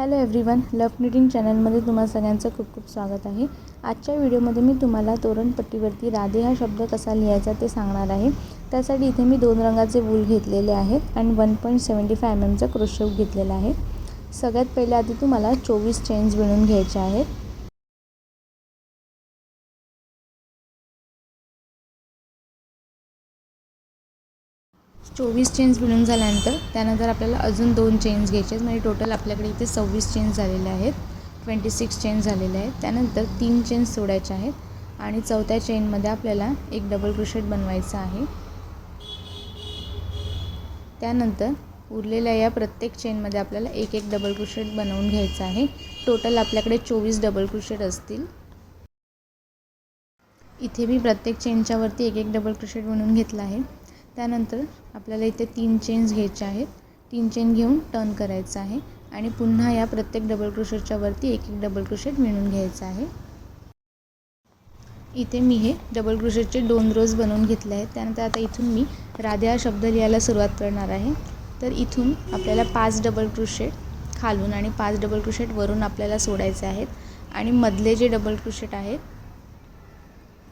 Hello everyone लव knitting चॅनलमध्ये तुम्हा सगळ्यांचं खूप खूप स्वागत आहे. आजच्या व्हिडिओमध्ये मी तुम्हाला तोरणपट्टीवरती राधे हा शब्द कसा लिहायचा ते सांगणार आहे. त्यासाठी इथे मी दोन रंगाचे वूल घेतलेले आहेत आणि one point seventy five M एमचा क्रोशेव घेतलेला आहे. सगळ्यात पहिले आधी तुम्हाला चोवीस चेन्स विणून घ्यायचे आहेत. चोवीस चेन्स विणून झाल्यानंतर त्यानंतर आपल्याला अजून दोन चेन्स घ्यायचे आहेत म्हणजे टोटल आपल्याकडे इथे सव्वीस चेन्स झालेले आहेत ट्वेंटी सिक्स चेन्स झालेले आहेत त्यानंतर तीन चेन्स सोडायचे आहेत आणि चौथ्या चेनमध्ये आपल्याला एक डबल क्रोशेट बनवायचा आहे. त्यानंतर उरलेल्या या प्रत्येक चेनमध्ये आपल्याला एक एक डबल क्रोशेट बनवून घ्यायचं आहे. टोटल आपल्याकडे चोवीस डबल क्रोशेट असतील. इथे मी प्रत्येक चेनच्यावरती एक एक डबल क्रोशेट बनवून घेतला आहे. त्यानंतर आपल्याला इथे तीन चेन्स घ्यायचे आहेत. तीन चेन घेऊन टर्न करायचं आहे. आणि पुन्हा या प्रत्येक डबल क्रोशेटच्या वरती एक एक डबल क्रोशेट मिळून घ्यायचं आहे. इथे मी हे डबल क्रोशेटचे दोन रोज बनवून घेतले आहेत. त्यानंतर आता इथून मी राध्या हा शब्द लिहायला सुरुवात करणार आहे. तर इथून आपल्याला पाच डबल क्रोशेट खालून आणि पाच डबल क्रोशेट वरून आपल्याला सोडायचे आहेत. आणि मधले जे डबल क्रोशेट आहेत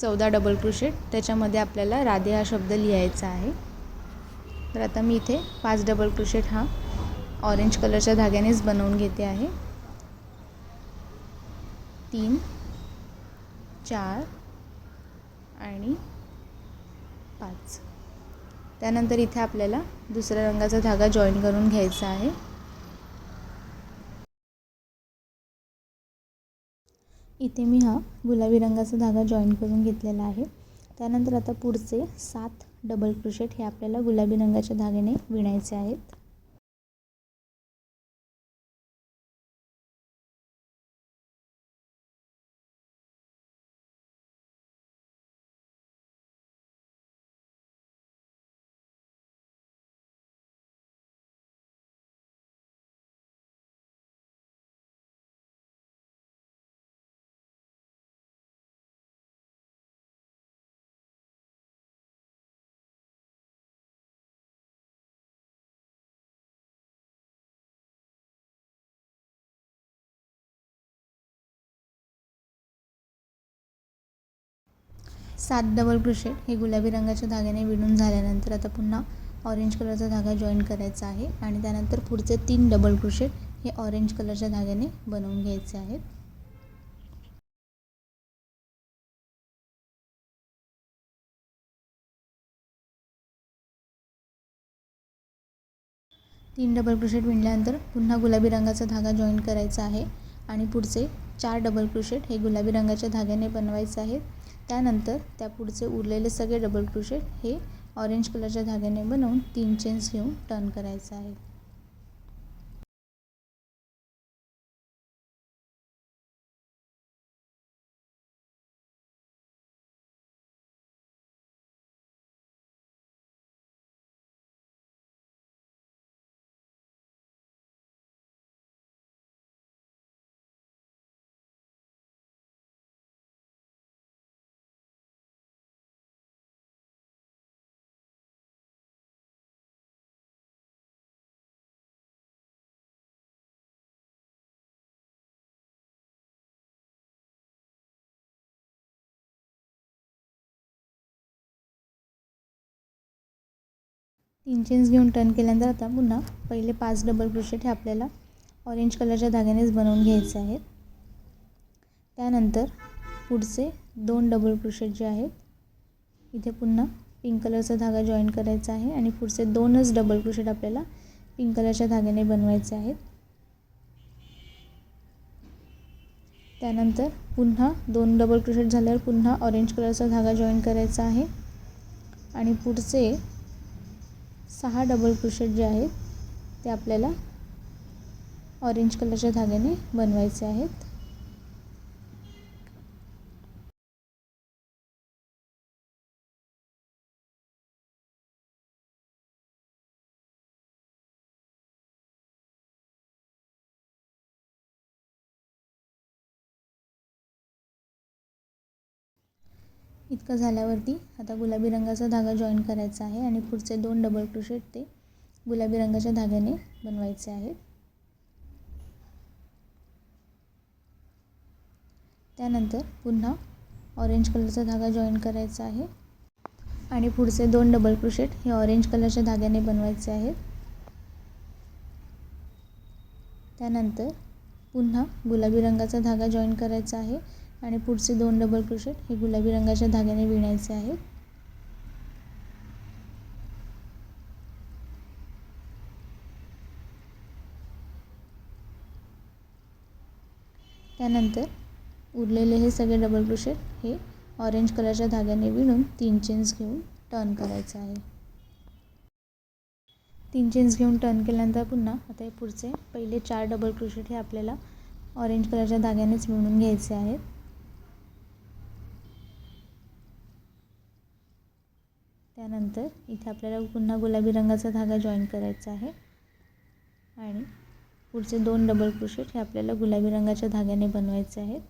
चौदा डबल क्रोशेट त्याच्यामध्ये आपल्याला राधे हा शब्द लिहायचा आहे. तर आता मी इथे पाच डबल क्रोशेट हा ऑरेंज कलरच्या धाग्यानेच बनवून घेते आहे. तीन चार आणि पाच. त्यानंतर इथे आपल्याला दुसऱ्या रंगाचा धागा जॉईन करून घ्यायचा आहे. इथे मी हा गुलाबी रंगाचा धागा जॉईन करून घेतलेला आहे. त्यानंतर आता पुढचे सात डबल क्रोशेट हे आपल्याला गुलाबी रंगाच्या धाग्याने विणायचे आहेत. सात डबल क्रोशेट हे गुलाबी रंगाच्या धाग्याने विणून झाल्यानंतर आता पुन्हा ऑरेंज कलरचा धागा जॉईन करायचा आहे. आणि त्यानंतर पुढचे तीन डबल क्रोशेट हे ऑरेंज कलरच्या धाग्याने बनवून घ्यायचे आहेत. तीन डबल क्रोशेट विणल्यानंतर पुन्हा गुलाबी रंगाचा धागा जॉईन करायचा आहे. आणि पुढचे चार डबल क्रोशेट हे गुलाबी रंगाच्या धाग्याने बनवायचे आहेत. त्यानंतर त्या पुढचे उरलेले सगळे डबल क्रोशेट हे ऑरेंज कलरच्या धाग्याने बनवून तीन चेन्स घेऊन टर्न करायचं आहे. तीन चेन्स घेऊन टर्न केल्यानंतर आता पुन्हा पहिले पाच डबल क्रोशेट हे आपल्याला ऑरेंज कलरच्या धाग्यानेच बनवून घ्यायचे आहेत. त्यानंतर पुढचे दोन डबल क्रोशेट जे आहेत इथे पुन्हा पिंक कलरचा धागा जॉईन करायचा आहे आणि पुढचे दोनच डबल क्रोशेट आपल्याला पिंक कलरच्या धाग्याने बनवायचे आहेत. त्यानंतर पुन्हा दोन डबल क्रोशेट झाल्यावर पुन्हा ऑरेंज कलरचा धागा जॉईन करायचा आहे. आणि पुढचे सहा डबल क्रोशेट जे आहेत ते आपल्याला ऑरेंज कलरच्या धाग्याने बनवायचे आहेत. इतकं झाल्यावरती आता गुलाबी रंगाचा धागा जॉईन करायचा आहे आणि पुढचे दोन डबल क्रोशेट ते गुलाबी रंगाच्या धाग्याने बनवायचे आहेत. त्यानंतर पुन्हा ऑरेंज कलरचा धागा जॉईन करायचा आहे. आणि पुढचे दोन डबल क्रोशेट हे ऑरेंज कलरच्या धाग्याने बनवायचे आहेत. त्यानंतर पुन्हा गुलाबी रंगाचा धागा जॉईन करायचा आहे. आणि पुढचे दोन डबल क्रोशेट हे गुलाबी रंगाच्या धाग्याने विणायचे आहेत त्यानंतर उरलेले हे सगळे डबल क्रोशेट हे ऑरेंज कलरच्या धाग्याने विणून तीन चेन्स घेऊन टर्न करायचं आहे. तीन चेन्स घेऊन टर्न केल्यानंतर पुन्हा आता हे पुढचे पहिले चार डबल क्रोशेट हे आपल्याला ऑरेंज कलरच्या धाग्यानेच विणून घ्यायचे आहेत. त्यानंतर इथे आपल्याला पुन्हा गुलाबी रंगाचा धागा जॉईन करायचा आहे. आणि पुढचे दोन डबल क्रोशेट हे आपल्याला गुलाबी रंगाच्या धाग्याने बनवायचे आहेत.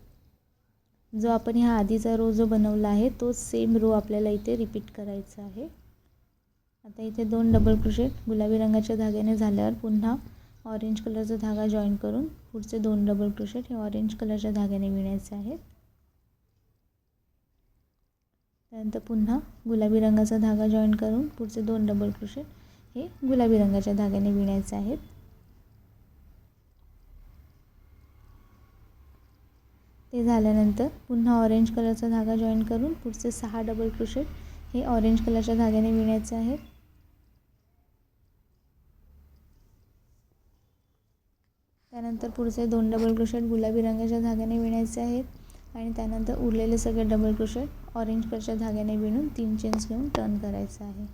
जो आपण ह्या आधीचा रो जो बनवला आहे तो सेम रो आपल्याला इथे रिपीट करायचा आहे. आता इथे दोन डबल क्रोशेट गुलाबी रंगाच्या धाग्याने झाल्यावर पुन्हा ऑरेंज कलरचा धागा जॉईन करून पुढचे दोन डबल क्रोशेट हे ऑरेंज कलरच्या धाग्याने विणायचे आहेत. त्यानंतर पुन्हा गुलाबी रंगाचा धागा जॉईन करून पुढचे दोन डबल क्रोशेट हे गुलाबी रंगाच्या धाग्याने विणायचे आहेत. ते झाल्यानंतर पुन्हा ऑरेंज कलरचा धागा जॉईन करून पुढचे सहा डबल क्रोशेट हे ऑरेंज कलरच्या धाग्याने विणायचे आहेत. त्यानंतर पुढचे दोन डबल क्रोशेट गुलाबी रंगाच्या धाग्याने विणायचे आहेत. आणि त्यानंतर उरलेले सगळे डबल क्रोशेट ऑरेंज कलरच्या धाग्याने विणून तीन चेन्स घेऊन टर्न करायचं आहे.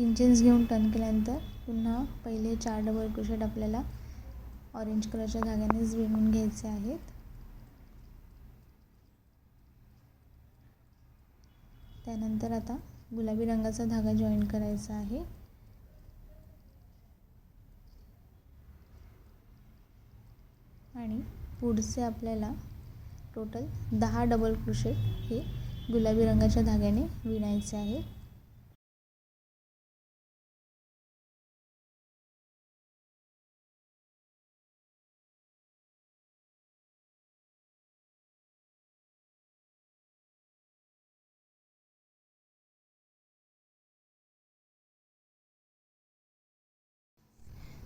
तीन चेन्स घेऊन टर्न केल्यानंतर पुन्हा पहिले चार डबल क्रोशेट आपल्याला ऑरेंज कलरच्या धाग्यानेच विणून घ्यायचे आहेत. त्यानंतर आता गुलाबी रंगाचा धागा जॉईन करायचा आहे. आणि पुढचे आपल्याला टोटल दहा डबल क्रोशेट हे गुलाबी रंगाच्या धाग्याने विणायचे आहे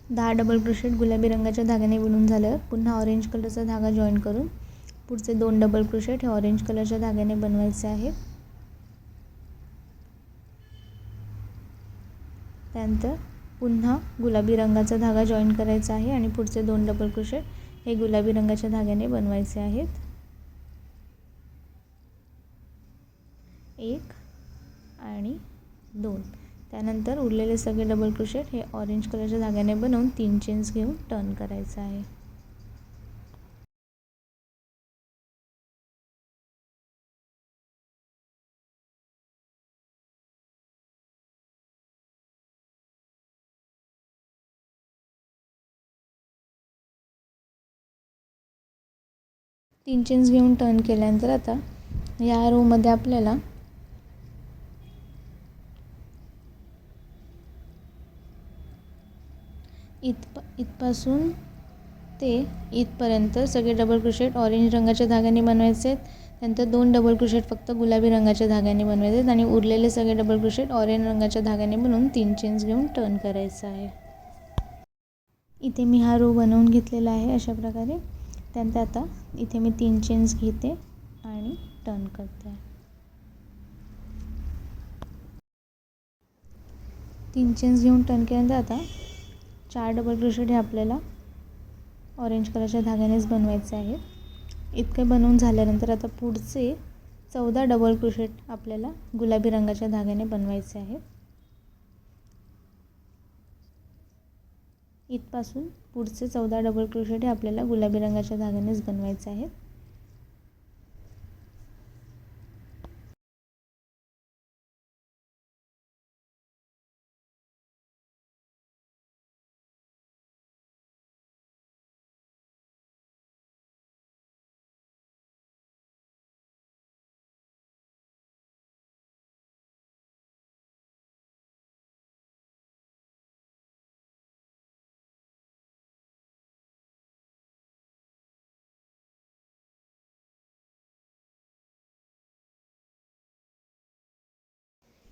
दहा डबल क्रोशेट गुलाबी रंगाच्या धाग्याने विणून झालं. पुन्हा ऑरेंज कलरचा धागा जॉईन करून पुढचे दोन डबल क्रोशेट हे ऑरेंज कलरच्या धाग्याने बनवायचे आहेत त्यानंतर पुन्हा गुलाबी रंगाचा धागा जॉईन करायचा आहे आणि पुढचे दोन डबल क्रोशेट हे गुलाबी रंगाच्या धाग्याने बनवायचे आहेत. एक आणि दोन. त्यानंतर उरलेले सगळे डबल क्रोशेट हे ऑरेंज कलरच्या धाग्याने बनवून तीन चेन्स घेऊन टर्न करायचं आहे. तीन चेन्स घेऊन टर्न केल्यानंतर आता या रोमध्ये आपल्याला इथप इथपासून ते इथपर्यंत सगळे डबल क्रोशेट ऑरेंज रंगाच्या धाग्याने बनवायचे आहेत. त्यानंतर दोन डबल क्रोशेट फक्त गुलाबी रंगाच्या धाग्याने बनवायचे आहेत आणि उरलेले सगळे डबल क्रोशेट ऑरेंज रंगाच्या धाग्याने बनवून तीन चेन्स घेऊन टर्न करायचं आहे. इथे मी हा रो बनवून घेतलेला आहे अशा प्रकारे. त्यानंतर आता इथे मी तीन चेन्स घेते आणि टर्न करते. तीन चेन्स घेऊन टर्न केल्यानंतर आता चार डबल क्रोशेट हे आपल्याला ऑरेंज कलरच्या धाग्यानेच बनवायचे आहेत. इतके बनवून झाल्यानंतर आता पुढचे चौदा डबल क्रोशेट आपल्याला गुलाबी रंगाच्या धाग्याने बनवायचे आहे. इथपासून पुढचे चौदा डबल क्रोशेट हे आपल्याला गुलाबी रंगाच्या धाग्यानेच बनवायचे आहेत.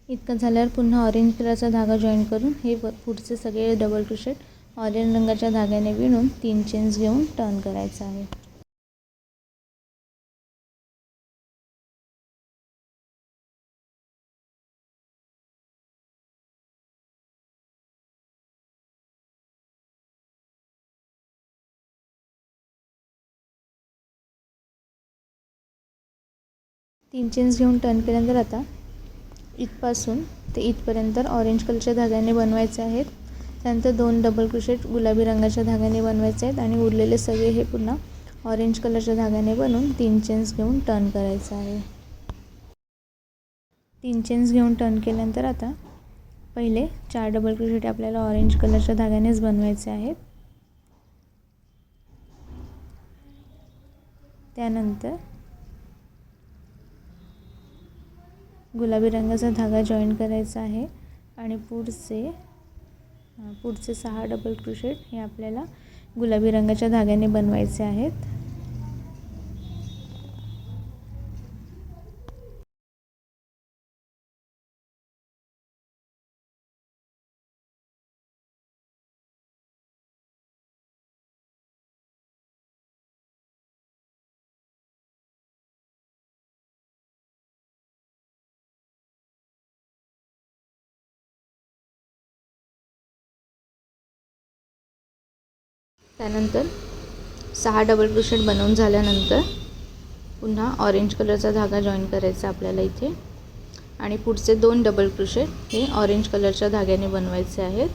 इतकं झाल्यावर पुन्हा ऑरेंज कलरचा धागा जॉईन करून हे पुढचे सगळे डबल क्रोशेट ऑरेंज रंगाच्या धाग्याने विणून तीन चेन्स घेऊन टर्न करायचं आहे. तीन चेन्स घेऊन टर्न केल्यानंतर आता इथपासून ते इथपर्यंत ऑरेंज कलरच्या धाग्याने बनवायचे आहेत. त्यानंतर दोन डबल क्रोशेट गुलाबी रंगाच्या धाग्याने बनवायचे आहेत आणि उरलेले सगळे हे पुन्हा ऑरेंज कलरच्या धाग्याने बनवून तीन चेन्स घेऊन टर्न करायचं आहे. तीन चेन्स घेऊन टर्न केल्यानंतर आता पहिले चार डबल क्रोशेट आपल्याला ऑरेंज कलरच्या धाग्यानेच बनवायचे आहेत. त्यानंतर गुलाबी रंगाचा धागा जॉईन करायचा आहे. आणि पुढचे पुढचे सहा डबल क्रुशेट हे आपल्याला गुलाबी रंगाच्या धाग्याने बनवायचे आहेत. त्यानंतर सहा डबल क्रोशेट बनवून झाल्यानंतर पुन्हा ऑरेंज कलरचा धागा जॉईन करायचा आपल्याला इथे. आणि पुढचे दोन डबल क्रोशेट हे ऑरेंज कलरच्या धाग्याने बनवायचे आहेत.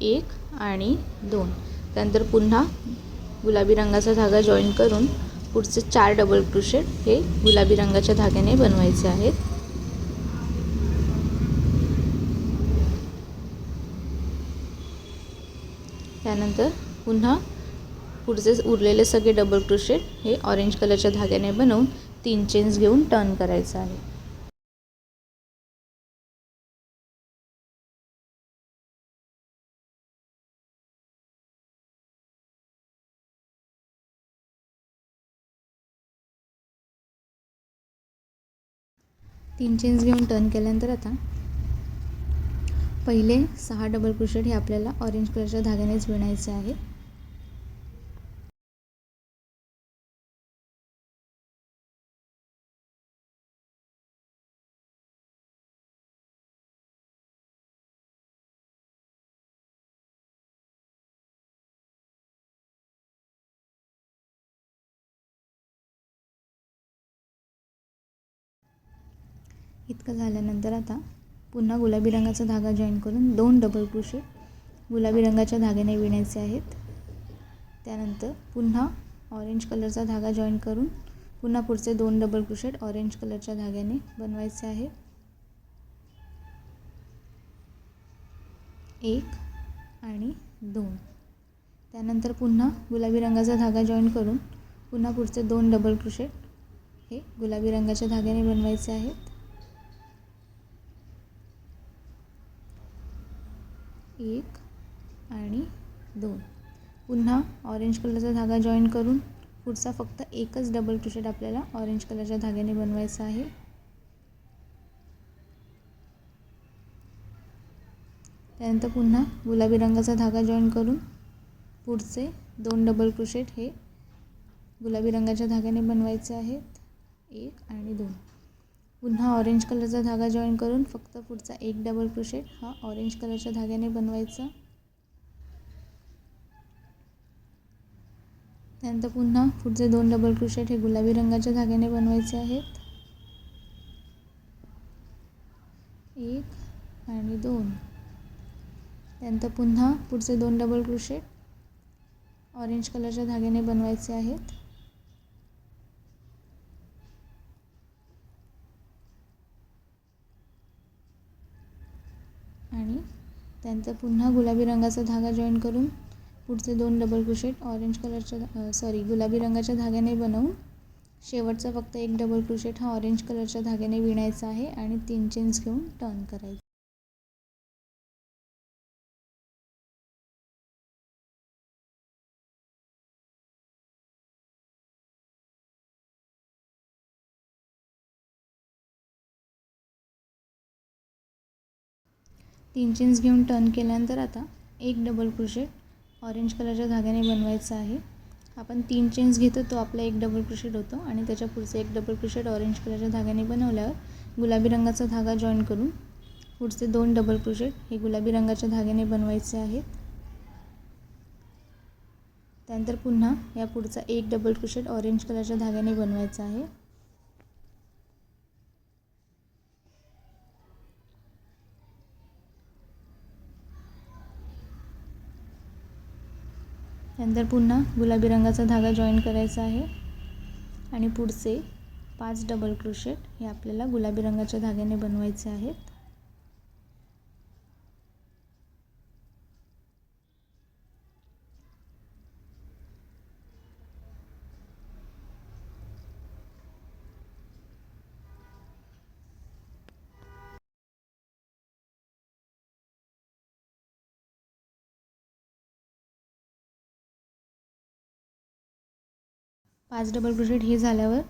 एक आणि दोन. त्यानंतर पुन्हा गुलाबी रंगाचा धागा जॉईन करून पुढचे चार डबल क्रोशेट हे गुलाबी रंगाच्या धाग्याने बनवायचे आहेत. त्यानंतर पुन्हा पुढचे उरलेले सगळे डबल क्रोशेट हे ऑरेंज कलरच्या धाग्याने बनवून तीन चेन्स घेऊन टर्न करायचं आहे. तीन चेन्स घेऊन टर्न केल्यानंतर आता पहिले सहा डबल क्रोशेट हे आपल्याला ऑरेंज कलरच्या धाग्यानेच विणायचे आहे. इतकं झाल्यानंतर आता पुन्हा गुलाबी रंगाचा धागा जॉईन करून दोन डबल क्रोशेट गुलाबी रंगाच्या धाग्याने विणायचे आहेत. त्यानंतर पुन्हा ऑरेंज कलरचा धागा जॉईन करून पुन्हा पुढचे दोन डबल क्रोशेट ऑरेंज कलरच्या धाग्याने बनवायचे आहे. एक आणि दोन. त्यानंतर पुन्हा गुलाबी रंगाचा धागा जॉईन करून पुन्हा पुढचे दोन डबल क्रोशेट हे गुलाबी रंगाच्या धाग्याने बनवायचे आहेत. एक आणि दोन. पुन्हा ऑरेंज कलरचा धागा जॉईन करून पुढचा फक्त एकच डबल क्रोशेट आपल्याला ऑरेंज कलरच्या धाग्याने बनवायचा आहे. त्यानंतर पुन्हा गुलाबी रंगाचा धागा जॉईन करून पुढचे दोन डबल क्रोशेट हे गुलाबी रंगाच्या धाग्याने बनवायचे आहेत. एक आणि दोन. पुन्हा ऑरेंज कलरचा धागा जॉईन करून फक्त पुढचा एक डबल क्रोशेट हा ऑरेंज कलरच्या धाग्याने बनवायचा. त्यानंतर पुन्हा पुढचे दोन डबल क्रोशेट हे गुलाबी रंगाच्या धाग्याने बनवायचे आहेत. एक आणि दोन. त्यानंतर पुन्हा पुढचे दोन डबल क्रोशेट ऑरेंज कलरच्या धाग्याने बनवायचे आहेत आणि त्यानंतर पुन्हा गुलाबी रंगाचा धागा जॉईन करून पुढचे दोन डबल क्रोशेट ऑरेंज कलरच्या सॉरी गुलाबी रंगाच्या धाग्याने बनवून शेवटचा फक्त एक डबल क्रोशेट हा ऑरेंज कलरच्या धाग्याने विणायचा आहे आणि तीन चेन्स घेऊन टर्न करायचं. तीन चेन्स घेऊन टर्न केल्यानंतर आता एक डबल क्रोशेट ऑरेंज कलरच्या धाग्याने बनवायचा आहे. आपण तीन चेन्स घेतो तो आपला एक डबल क्रोशेट होतो आणि त्याच्या पुढचं एक डबल क्रोशेट ऑरेंज कलरच्या धाग्याने बनवल्यावर गुलाबी रंगाचा धागा जॉईन करून पुढचे दोन डबल क्रोशेट हे गुलाबी रंगाच्या धाग्याने बनवायचे आहेत त्यानंतर पुन्हा या पुढचा एक डबल क्रोशेट ऑरेंज कलरच्या धाग्याने बनवायचा आहे. नंतर पुन्हा गुलाबी रंगाचा धागा जॉईन करायचा आहे. आणि पुढचे पाच डबल क्रोशेट हे आपल्याला गुलाबी रंगाच्या धाग्याने बनवायचे आहेत. पाच डबल क्रोशेट हे झाल्यावर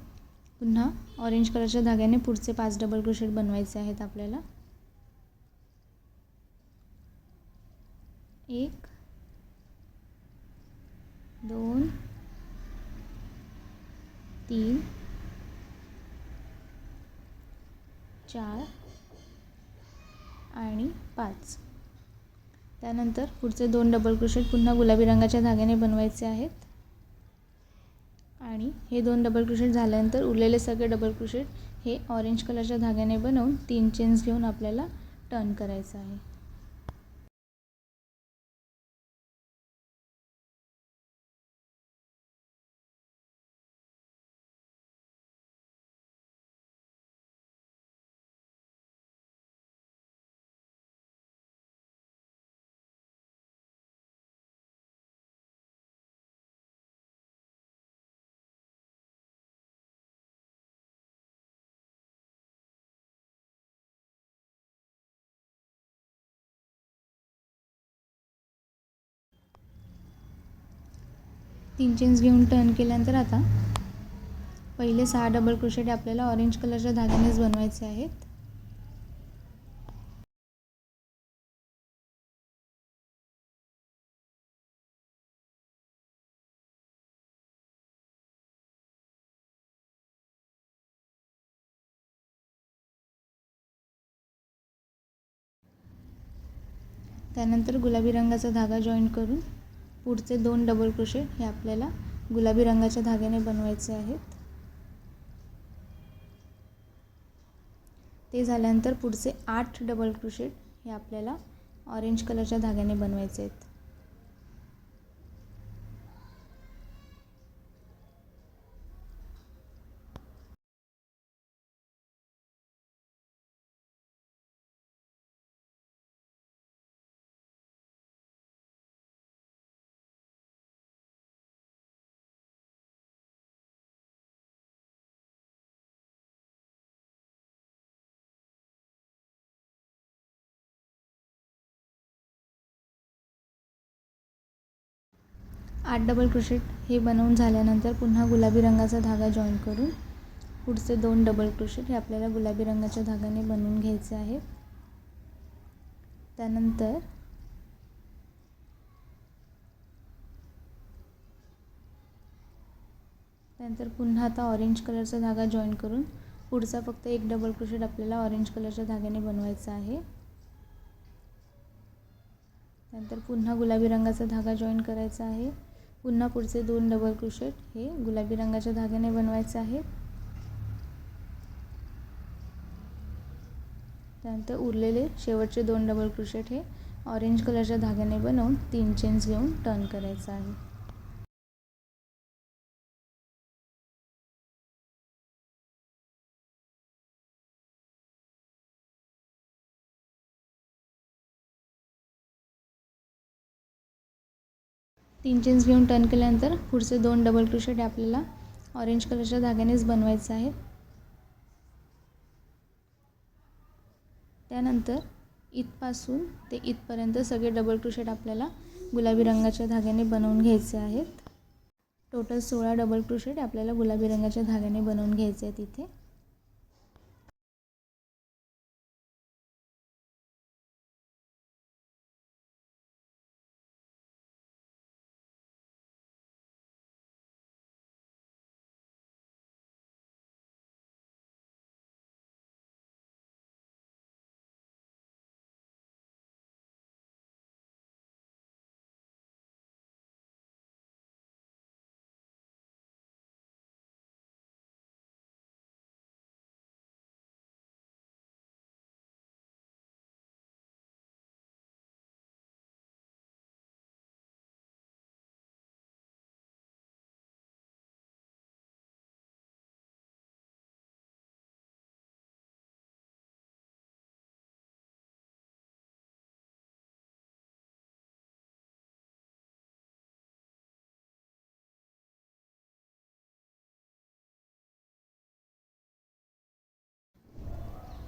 पुन्हा ऑरेंज कलरच्या धाग्याने पुढचे पाच डबल क्रोशेट बनवायचे आहेत आपल्याला. एक दोन तीन चार आणि पाच. त्यानंतर पुढचे दोन डबल क्रोशेट पुन्हा गुलाबी रंगाच्या धाग्याने बनवायचे आहेत. आणि हे दोन डबल क्रोशेट झाल्यानंतर उरलेले सगळे डबल क्रोशेट हे ऑरेंज कलरच्या धाग्याने बनवून तीन चेन्स घेऊन आपल्याला टर्न करायचं आहे. तीन चेन्स घेऊन टर्न केल्यानंतर आता पहिले सहा डबल क्रोशेट आपल्याला ऑरेंज कलरच्या धाग्यानेच बनवायचे आहेत. त्यानंतर गुलाबी रंगाचा धागा जॉईन करून पुढचे दोन डबल क्रोशे हे आपल्याला गुलाबी रंगाच्या धाग्याने बनवायचे आहेत. ते झाल्यानंतर पुढचे आठ डबल क्रोशेट हे आपल्याला ऑरेंज कलरच्या धाग्याने बनवायचे आहेत. आठ डबल क्रोशेट हे बनवून झाल्यानंतर पुन्हा गुलाबी रंगाचा धागा जॉईन करून पुढचे दोन डबल क्रोशेट हे आपल्याला गुलाबी रंगाच्या धागाने बनवून घ्यायचे आहे. त्यानंतर त्यानंतर पुन्हा आता ऑरेंज कलरचा धागा जॉईन करून पुढचा फक्त एक डबल क्रोशेट आपल्याला ऑरेंज कलरच्या धाग्याने बनवायचा आहे. त्यानंतर पुन्हा गुलाबी रंगाचा धागा जॉईन करायचा आहे. पुन्हा पुढचे दोन डबल क्रोशेट हे गुलाबी रंगाच्या धाग्याने बनवायचे आहेत. त्यानंतर उरलेले शेवटचे दोन डबल क्रोशेट हे ऑरेंज कलरच्या धाग्याने बनवून तीन चेन्स घेऊन टर्न करायचं आहे. तीन चेन्स घेऊन टर्न केल्यानंतर पुढचे दोन डबल क्रोशेट आपल्याला ऑरेंज कलरच्या धाग्यानेच बनवायचे आहेत. त्यानंतर इथपासून ते इथपर्यंत सगळे डबल क्रोशेट आपल्याला गुलाबी रंगाच्या धाग्याने बनवून घ्यायचे आहेत. टोटल सोळा डबल क्रोशेट आपल्याला गुलाबी रंगाच्या धाग्याने बनवून घ्यायचे आहेत इथे.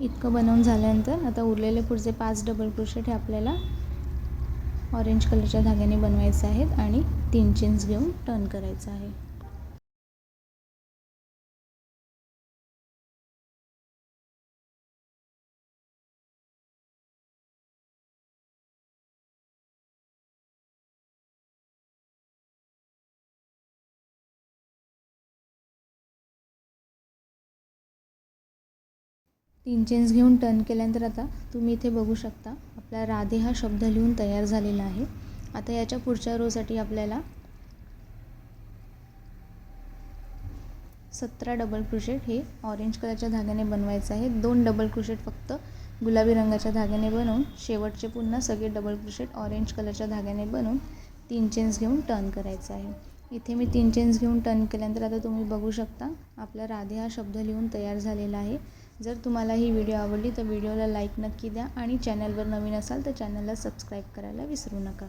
इतकं बनवून झाल्यानंतर आता उरलेले पुढचे पाच डबल क्रोशेट हे आपल्याला ऑरेंज कलरच्या धाग्याने बनवायचे आहेत आणि तीन चेन्स घेऊन टर्न करायचं आहे. तीन चेन्स घेऊन टर्न केल्यानंतर आता तुम्ही इथे बघू शकता आपला राधे हा शब्द लिहून तयार झालेला आहे. आता याच्या पुढच्या रोसाठी आपल्याला सतरा डबल क्रुशेट हे ऑरेंज कलरच्या धाग्याने बनवायचं आहे. दोन डबल क्रुशेट फक्त गुलाबी रंगाच्या धाग्याने बनवून शेवटचे पुन्हा सगळे डबल क्रुशेट ऑरेंज कलरच्या धाग्याने बनवून तीन चेन्स घेऊन टर्न करायचं आहे. इथे मी तीन चेन्स घेऊन टर्न केल्यानंतर आता तुम्ही बघू शकता आपला राधे हा शब्द लिहून तयार झालेला आहे. जर तुम्हाला ही व्हिडिओ आवडली तर व्हिडिओला लाईक नक्की द्या. आणि चॅनलवर नवीन असाल तर चॅनलला सबस्क्राईब करायला विसरू नका.